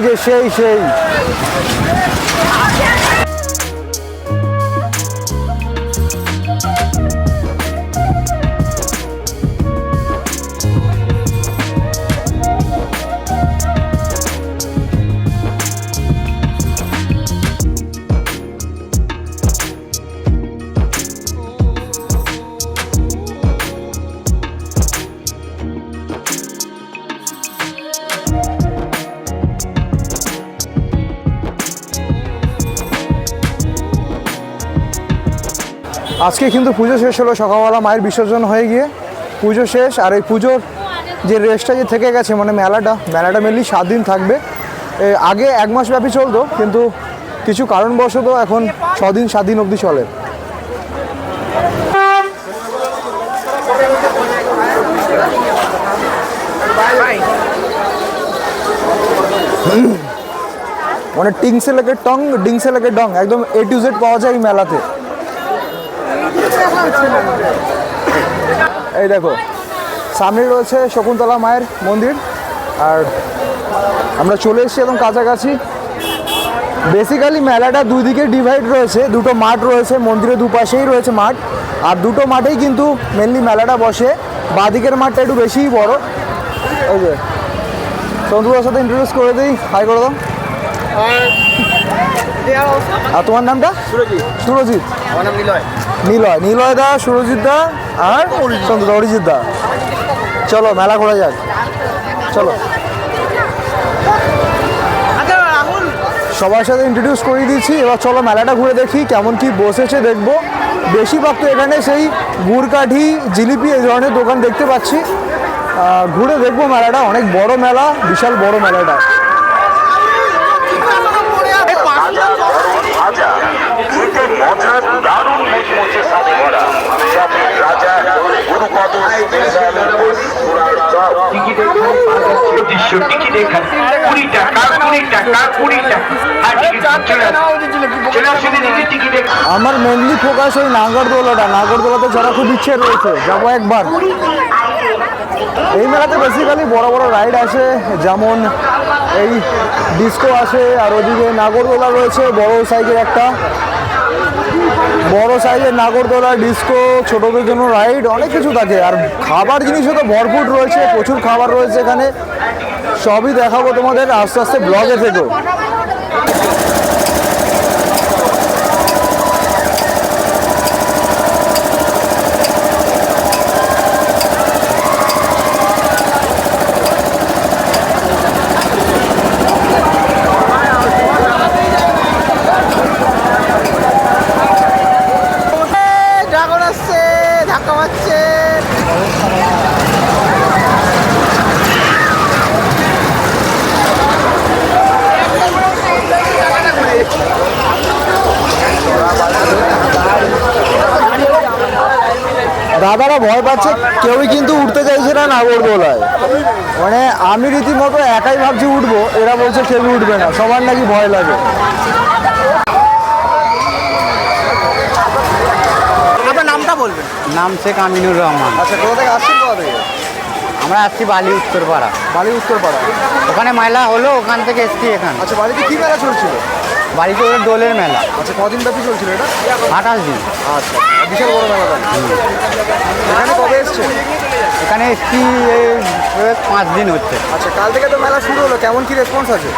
লাগছে সেই সেই। আজকে কিন্তু পুজো শেষ হলো, সকালবেলা মায়ের বিসর্জন হয়ে গিয়ে পুজো শেষ। আর এই পুজোর যে রেস্টটা যে থেকে গেছে মানে মেলাটা মেলাটা মেনলি সাত দিন থাকবে। আগে এক মাস ব্যাপী চলতো, কিন্তু কিছু কারণবশত এখন ছ দিন সাত দিন অবধি চলে। মানে টিংসে লেগে টং ডিংসে লেগে ডং, একদম এ টু জেড পাওয়া যায় এই মেলাতে। এই দেখো সামনে রয়েছে শকুন্তলা মায়ের মন্দির। আর আমরা চলে এসেছি একদম কাছাকাছি। বেসিক্যালি মেলাটা দুই দিকে ডিভাইড রয়েছে। দুটো মাঠ রয়েছে, মন্দিরের দুপাশেই রয়েছে মাঠ। আর দুটো মাঠেই কিন্তু মেনলি মেলাটা বসে। বাদিকের মাঠটা একটু বেশিই বড়। ওই যে সন্তুদার সাথে ইন্ট্রোডিউস করে দিই। হাই করে দাও আর তোমার নামটা? সুরজিৎ। আমার নাম নিলয়। নিলয়। নিলয় দা সুরজিৎ দা আর অরিজিৎ দা। চলো মেলা ঘোরা যাক। চলো। আচ্ছা সবার সাথে ইন্ট্রোডিউস করিয়ে দিচ্ছি। এবার চলো মেলাটা ঘুরে দেখি কেমন কি বসেছে দেখব। বেশিরভাগ তো এখানে সেই গুড়কাঠি জিলিপি এই ধরনের দোকান দেখতে পাচ্ছি। ঘুরে দেখব মেলাটা। অনেক বড় মেলা বিশাল বড় মেলাটা ভাজা গরম ভাজা খেতে মজা দারুণ মুচমুচে স্বাদে ভরা সাথে রাজা গুরুপদ স্পেশাল পুরার চপ কুড়ি টাকা কুড়ি টাকা কুড়ি টাকা আমার মেনলি ফোকাস ওই নাগরদোলাটা। নাগরদোলাতে যারা খুব ইচ্ছে রয়েছে যাব একবার। এই মেলাতে বেসিক্যালি বড় বড় রাইড আছে যেমন এই ডিস্কো আছে আর ওদিকে নাগরদোলা রয়েছে বড় সাইজের একটা। বড় সাইজের নাগরদোলা ডিস্কো ছোটদের জন্য রাইড অনেক কিছু থাকে। আর খাবার জিনিসও তো ভরপুর রয়েছে, প্রচুর খাবার রয়েছে এখানে। সবই দেখাবো তোমাদের, আস্তে আস্তে ব্লগে থেকেও দাদারা ভয় পাচ্ছে কেউই কিন্তু উঠতে চাইছে না নাগরদোলায়। মানে আমি রীতিমতো একাই ভাবছি উঠবো এরা বলছে কেউ উঠবে না সবার নাকি ভয় লাগে। আপনার নামটা বলবেন। নাম শেখ আমিনুর রহমান। আচ্ছা কোথা থেকে আসছেন কোথা থেকে? আমরা আসছি বালি উত্তরপাড়া। বাড়ি উত্তরপাড়া। ওখানে মেলা হলো ওখান থেকে এসছি এখানে। আচ্ছা বাড়িতে কি মেলা চলছিল? বাড়িতে ওদের দোলের মেলা। আচ্ছা কদিন ব্যাপী চলছিল এটা? আঠাশ দিন। আচ্ছা বিশাল বড় মেলা এখানে কবে এসছে? এখানে এসছি পাঁচ দিন হচ্ছে। আচ্ছা কাল থেকে তো মেলা শুরু হলো কেমন কি রেসপন্স আছে?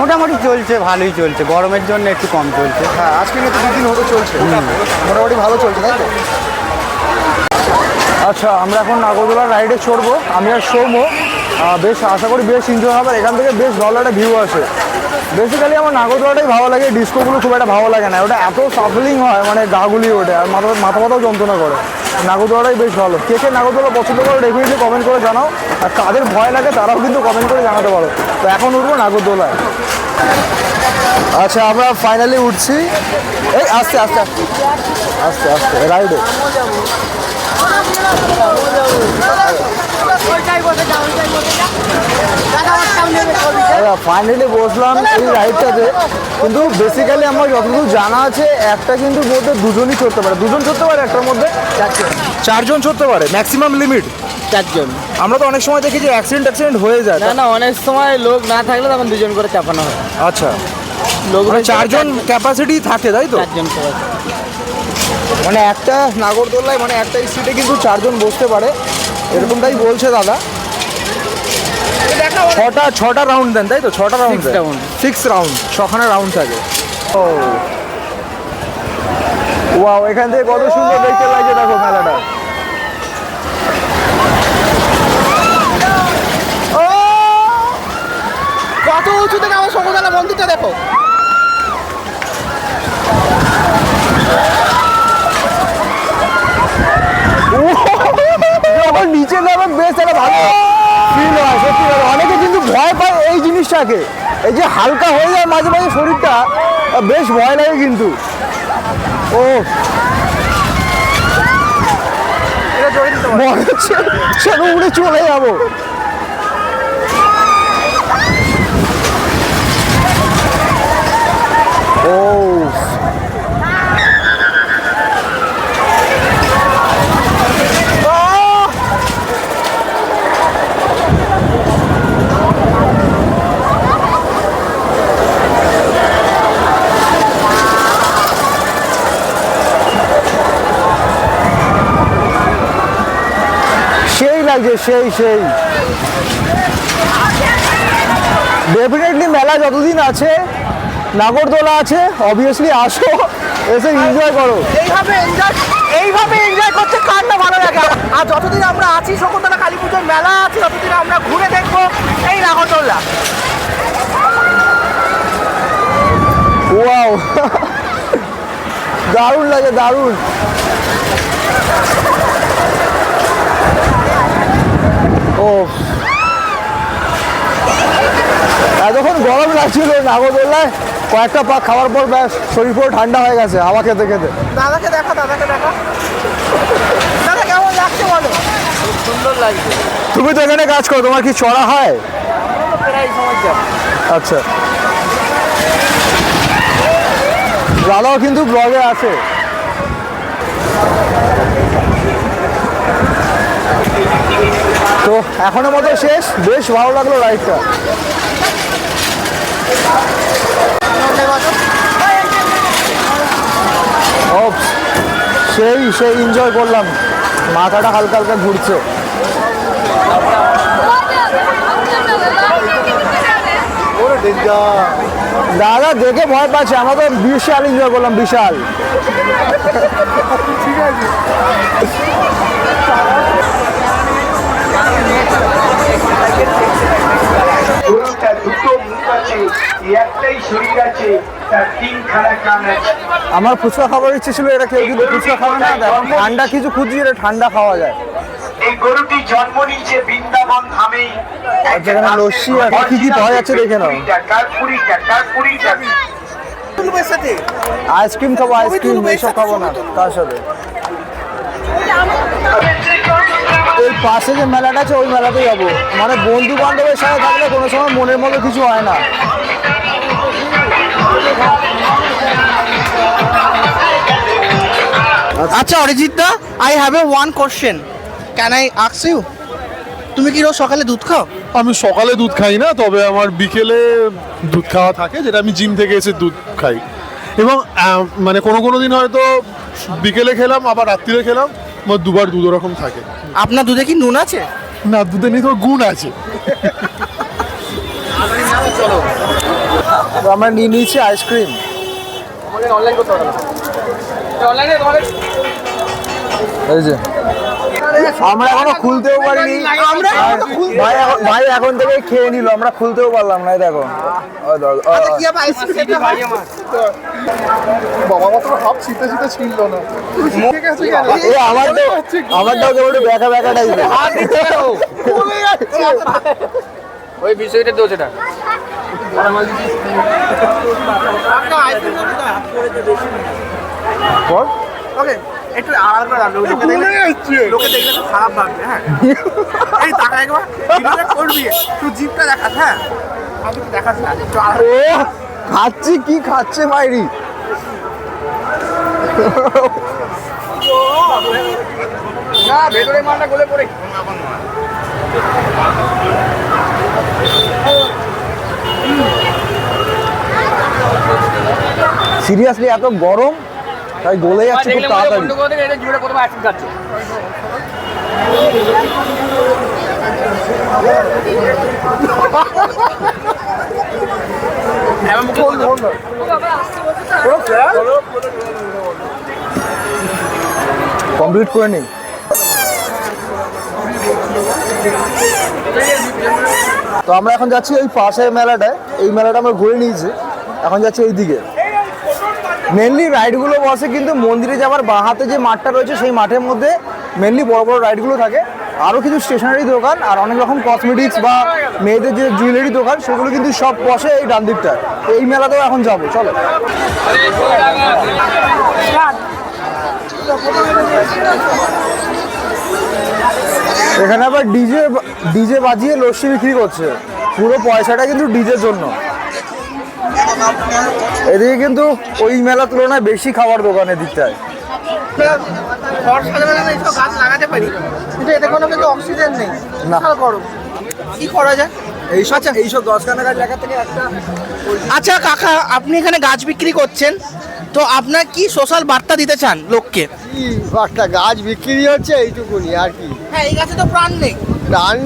মোটামুটি চলছে ভালোই চলছে। গরমের জন্য একটু কম চলছে। হ্যাঁ আজকে তো দুদিন হতে চলছে। মোটামুটি ভালো চলছে তাই তো? আচ্ছা আমরা এখন নাগরদোলা রাইডে চড়বো। আমি আর সৌম্য। বেশ আশা করি বেশ এনজয় হবে। এখান থেকে বেশ ভালো একটা ভিউ আসে। বেসিক্যালি আমার নাগরদোলাটাই ভালো লাগে ডিস্কোগুলো খুব একটা ভালো লাগে না। ওটা এত সাফলিং হয় মানে গাগুলি ওঠে, আর মাথা মাথা মাথাও যন্ত্রণা করে। নাগরদোলাটাই বেশ ভালো। কে কে নাগরদোলা পছন্দ করে ডেফিনেটলি কমেন্ট করে জানাও। আর কাদের ভয় লাগে তারাও কিন্তু কমেন্ট করে জানাতে পারো। তো এখন উঠবো নাগরদোলায় আচ্ছা আমরা ফাইনালি উঠছি। এই আস্তে আস্তে আস্তে। আস্তে আস্তে রাইডে ফাইনালি বসলাম এই রাইডটাতে কিন্তু বেসিক্যালি আমার যতদূর জানা আছে একটা কিন্তু মধ্যে দুজনই চড়তে পারে। দুজন চড়তে পারে একটার মধ্যে চারজন। চড়তে পারে ম্যাক্সিমাম লিমিট চারজন। আমরা তো অনেক সময় দেখি যে অ্যাক্সিডেন্ট অ্যাক্সিডেন্ট হয়ে যায়। না না অনেক সময় লোক না থাকলে তখন দুজন করে চাপানো হয়। আচ্ছা। চারজন ক্যাপাসিটি থাকে তাই তো? চারজন মানে একটা নাগরদোল্লায় মানে একটা সিটে কিন্তু চারজন বসতে পারে। এরকমটাই বলছে দাদা। ছটা ছটা রাউন্ড দেন তাই তো? ছটা রাউন্ড round. সিক্স রাউন্ড ছখানে রাউন্ড থাকে। ও। ওয়াও এখান থেকে কত সুন্দর দেখতে লাগছে দেখো মেলাটা। কত উঁচু থেকে আমার সমুদ্র মন্দিরটা দেখো। যখন নিচে নামে বেশ একটা ভালো। ফিল হয় সত্যি কথা। অনেকে কিন্তু ভয় পায় এই জিনিসটাকে। এই যে হালকা হয়ে যায় মাঝে মাঝে শরীরটা বেশ ভয় লাগে কিন্তু। ও মনে হচ্ছে উড়ে চলে যাব। ও সেই লাগছে সেই সেই। ডেফিনেটলি মেলা যতদিন আছে নাগরদোলা আছে অবভিয়াসলি আসো এসে এনজয় করো। এইভাবে এনজয় এইভাবে এনজয় করতে কার না ভালো লাগে? আর যতদিন আমরা আছি শকুন্তলা কালী পুজোর মেলা আছে ততদিন আমরা ঘুরে দেখব এই নাগরদোল্লা ওয়াও দারুণ লাগে দারুণ। ও এতক্ষণ গরম লাগছিল নাগরদোল্লায় কয়েকটা পাক খাওয়ার পর ব্যাস শরীর পুরো ঠান্ডা হয়ে গেছে হাওয়া খেতে খেতে। দাদাকে দেখা দাদাকে দেখা। দাদা কেমন লাগছে বলো? সুন্দর লাগছে। তুমি তো এখানে কাজ করো তোমার কি চড়া হয়? প্রায় সমস্যা। আচ্ছা। দাদাও কিন্তু ব্লগে আছে। তো এখনও মতো শেষ বেশ ভালো লাগল রাইডটা সেই সেই এনজয় করলাম। মাথাটা হালকা হালকা ঘুরছে। দাদা, দেখে ভয় পাচ্ছে। আমরা তো বিশাল এনজয় করলাম, বিশাল। আছে একটাই শরীর আছে তার তিনখানা কান আছে। আমার ফুচকা খাবার ইচ্ছে ছিল এটা কেউ কিন্তু ফুচকা খাওয়া না। এখন ঠান্ডা কিছু খুঁজছি এটা ঠান্ডা খাওয়া যায়। এই গরুটি জন্ম নিয়েছে বৃন্দাবন ধামে। যেখানে লস্যি আছে, কি কি পাওয়া যাচ্ছে দেখে নাও। কুড়ি কুড়ি টাকা আইসক্রিম খাব আইসক্রিম এইসব খাব না তার সাথে? এই পাশে যে মেলাটা আছে ওই মেলাতে যাব। মানে বন্ধু বান্ধবের সাথে থাকলে কোনো সময় মনের মতো কিছু হয় না। আচ্ছা অরিজিৎ দা I have a one question can I আক্স you তুমি কি রোজ সকালে দুধ খাও? আমি সকালে দুধ খাই না তবে আমার বিকেলে দুধ খাওয়া থাকে যেটা আমি জিম থেকে এসে দুধ খাই। এবং মানে কোনো কোনো দিন হয়তো বিকেলে খেলাম আবার রাত্রিরে খেলাম। আমার দুবার দুধ রকম থাকে। আপনার দুধে কি নুন আছে? না দুধে নেই তো গুণ আছে। তো আমরা নিয়ে নিয়েছি আইসক্রিম। এই যে। আমরা এখনও খুলতেও পারিনি। ভাই এখন ভাই এখন থেকে খেয়ে নিল আমরা খুলতেও পারলাম না দেখো। ও দেখো, ও, আচ্ছা বাবা মাত্র হাফ শীতে শীতে ছিল না। ঠিক আছে এ আমারটাও আমারটাও একটু ব্যাকা ব্যাকা টাইপের ওই বিষয়টা দোষ এটা ওকে একটু আড়াল করে লোকে দেখলে লোকে দেখলে তো খারাপ ভাববে হ্যাঁ। এই টাকা একবার ভিডিওটা করবি। তুই জিপটা দেখাস হ্যাঁ। আমি তো দেখাস না একটু আড়াল খাচ্ছি কি খাচ্ছে মাইরি? না ভেতরে মালটা গলে পড়ে। সিরিয়াসলি এত গরম? তাই গলে যাচ্ছে খুব তাড়াতাড়ি। এটা জুড়ে প্রথমে খাচ্ছে। কমপ্লিট করে নিই তো আমরা এখন যাচ্ছি ওই পাশের মেলাটায়। এই মেলাটা আমরা ঘুরে নিয়েছি। এখন যাচ্ছি ওই দিকে। মেনলি রাইডগুলো বসে, কিন্তু মন্দিরে যাওয়ার বাঁ হাতে যে মাঠটা রয়েছে, সেই মাঠের মধ্যে মেনলি বড় বড় রাইডগুলো থাকে। আরও কিছু স্টেশনারি দোকান আর অনেক রকম কসমেটিক্স বা মেয়েদের যে জুয়েলারি দোকান, সেগুলো কিন্তু সব বসে এই ডান দিকটায় তো এই মেলাতেও এখন যাব, চলো। এখানে আবার ডিজে ডিজে বাজিয়ে লস্যি বিক্রি করছে। পুরো পয়সাটা কিন্তু ডিজের জন্য। এদিকে কিন্তু ওই মেলার তুলনায় বেশি খাবার দোকানের দিকটায় এইসব গাছ লাগাতে পারি কিন্তু এতে কোনো কিন্তু অক্সিজেন নেই না। গরম কি করা যায় এইসব এইসব দশখানা গাছ জায়গা থেকে একটা আচ্ছা কাকা আপনি এখানে গাছ বিক্রি করছেন তো আপনার কি সোশ্যাল বার্তা দিতে চান লোককে? কি একটা গাছ বিক্রি হচ্ছে এইটুকুনি আর কি। হ্যাঁ এই গাছে তো প্রাণ নেই।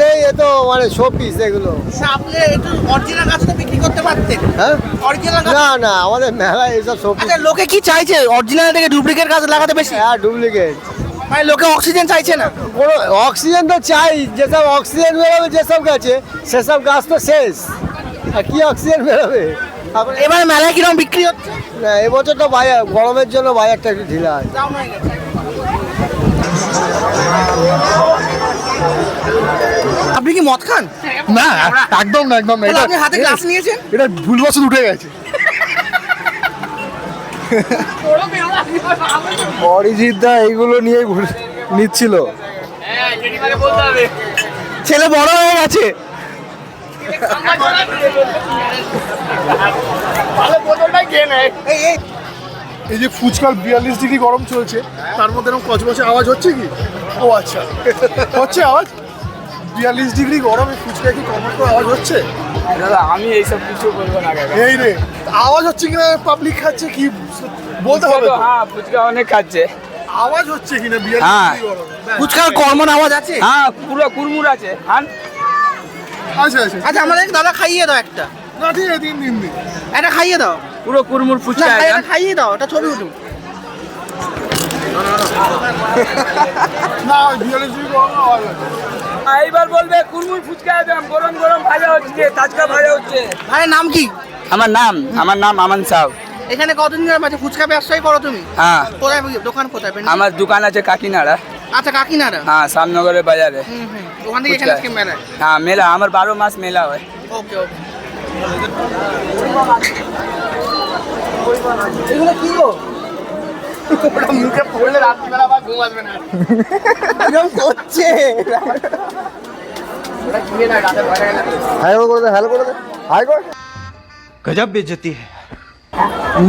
নেই এ তো মানে শোপিস এগুলো। আপনি একটু অরিজিনাল গাছ তো বিক্রি করতে পারতেন? হ্যাঁ? অরিজিনাল না না আমাদের মেলায় এসব শোপিস আচ্ছা লোকে কি চাইছে? অরিজিনাল থেকে ডুপ্লিকেট গাছ লাগাতে বেশি? হ্যাঁ ডুপ্লিকেট মানে লোকে অক্সিজেন চাইছে না? কোনো অক্সিজেন তো চাই যেসব অক্সিজেন বেরোবে যেসব গাছে সেসব গাছ তো শেষ। আর কি অক্সিজেন বেরোবে? এবার মেলায় কীরকম বিক্রি হচ্ছে? না এবছর তো বাজার গরমের জন্য বাজারটা একটু ঢিলা আছে। আপনি কি মদ খান? না একদম না একদম না। এটা আপনি হাতে গ্লাস নিয়েছেন? এটা ভুলবশত উঠে গেছে। অরিজিৎ দা এইগুলো নিয়ে ঘুরে নিচ্ছিল। যেটি বলতে হবে ছেলে বড় হয়ে গেছে। ভালো বোতলটাই খেয়ে নেয় এই যে ফুচকার বিয়াল্লিশ ডিগ্রি গরম চলছে তার মধ্যে এরকম কচমচে আওয়াজ হচ্ছে কি? ও আচ্ছা। হচ্ছে আওয়াজ? বিয়াল্লিশ ডিগ্রি গরমে ফুচকা কি কমন করে আওয়াজ হচ্ছে? দাদা আমি এইসব কিছু বলব না এই রে আওয়াজ হচ্ছে কিনা পাবলিক খাচ্ছে কি? বলতে হবে। হ্যাঁ ফুচকা অনেক খাচ্ছে। আওয়াজ হচ্ছে কিনা বিয়াল্লিশ হ্যাঁ। ডিগ্রি গরমে? ফুচকার কর্মন আওয়াজ আছে? হ্যাঁ পুরো কুরমুর আছে। আচ্ছা আচ্ছা। আচ্ছা আমাদের দাদা খাইয়ে দাও একটা। না ঠিক আছে দিন দিন দিন একটা খাইয়ে দাও। পুরো কুরমুর ফুচকা এটা খাইয়ে দাও এটা ছবি উঠুক। এইবার বলবে কুরমুর ফুচকা একদম গরম গরম ভাজা হচ্ছে টাটকা ভাজা হচ্ছে। ভাইয়ের নাম কি? আমার নাম আমার নাম আমান সাহ এখানে কতদিন ধরে আছে? ফুচকা ব্যবসায়ী করো তুমি? হ্যাঁ। কোথায় দোকান কোথায়? আমার দোকান আছে কাকিনাড়া। আচ্ছা কাকিনাড়া? হ্যাঁ শ্যামনগরের বাজারে। হুম হুম। ওখান থেকে এখানে। আজকে মেলায়? হ্যাঁ মেলা আমার বারো মাস মেলা হয়। ওকে ওকে। এগুলো কি গো? ওটা মুখে পড়লে রাত্রিবেলা আবার ঘুম আসবে না। কিরম করছে।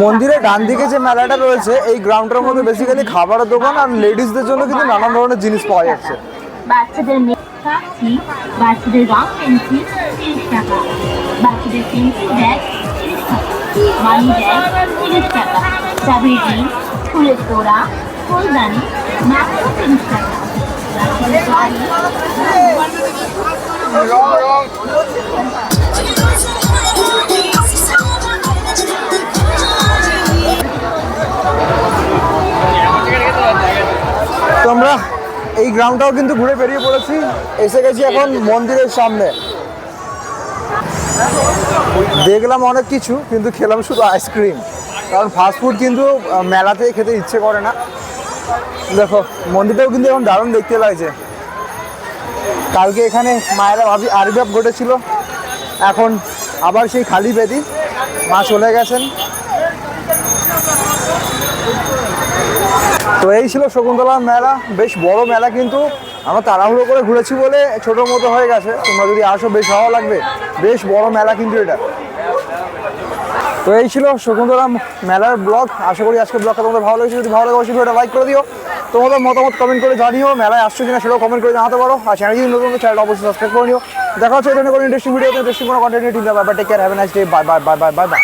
মন্দিরের ডান দিকে যে মেলাটা রয়েছে এই গ্রাউন্ডটার মধ্যে বেসিক্যালি খাবারের দোকান আর লেডিসদের জন্য কিন্তু নানান ধরনের জিনিস পাওয়া যাচ্ছে। বাচ্চাদের বাচ্চাদের রং পেন্সিল টাকা বাচ্চাদের পেন্সিল ব্যাগ তিরিশ টাকা। মানি ব্যাগ তিরিশ টাকা চাবির রিং ফুলের তোড়া ফুলদানি মাত্র তিরিশ টাকা আমরা এই গ্রাউন্ডটাও কিন্তু ঘুরে বেরিয়ে পড়েছি। এসে গেছি এখন মন্দিরের সামনে। দেখলাম অনেক কিছু কিন্তু খেলাম শুধু আইসক্রিম কারণ ফাস্টফুড কিন্তু আহ, মেলাতেই খেতে ইচ্ছে করে না। দেখো মন্দিরটাও কিন্তু এখন দারুণ দেখতে লাগছে। কালকে এখানে মায়েরা ভাবি আবির্ভাব ঘটেছিল। এখন আবার সেই খালি বেদি মা চলে গেছেন। তো এই ছিল শকুন্তলা মেলা। বেশ বড় মেলা কিন্তু। আমরা তাড়াহুড়ো করে ঘুরেছি বলে ছোট মতো হয়ে গেছে। তোমরা যদি আসো, বেশ ভালো লাগবে। বেশ বড় মেলা কিন্তু এটা। তো এই ছিল শকুন্তলা মেলার ব্লগ। আশা করি আজকে ব্লগটা তোমাদের ভালো লেগেছে। যদি ভালো লাগে, অবশ্যই ভিডিওটা লাইক করে দিও। তোমাদের মতামত কমেন্ট করে জানিও। মেলায় আসছো কিনা সেটাও কমেন্ট করে জানাতে পারো। আর চ্যানেল যদি নতুন চ্যানেল অবশ্যই সাবস্ক্রাইব করে নিও। দেখা হচ্ছে ধরনের কোনো ইন্টারেস্টিং ভিডিওতে ইন্টারেস্টিং কোনো কন্টেন্ট নিয়ে। Team bye bye take care have nice day bye bye bye bye bye bye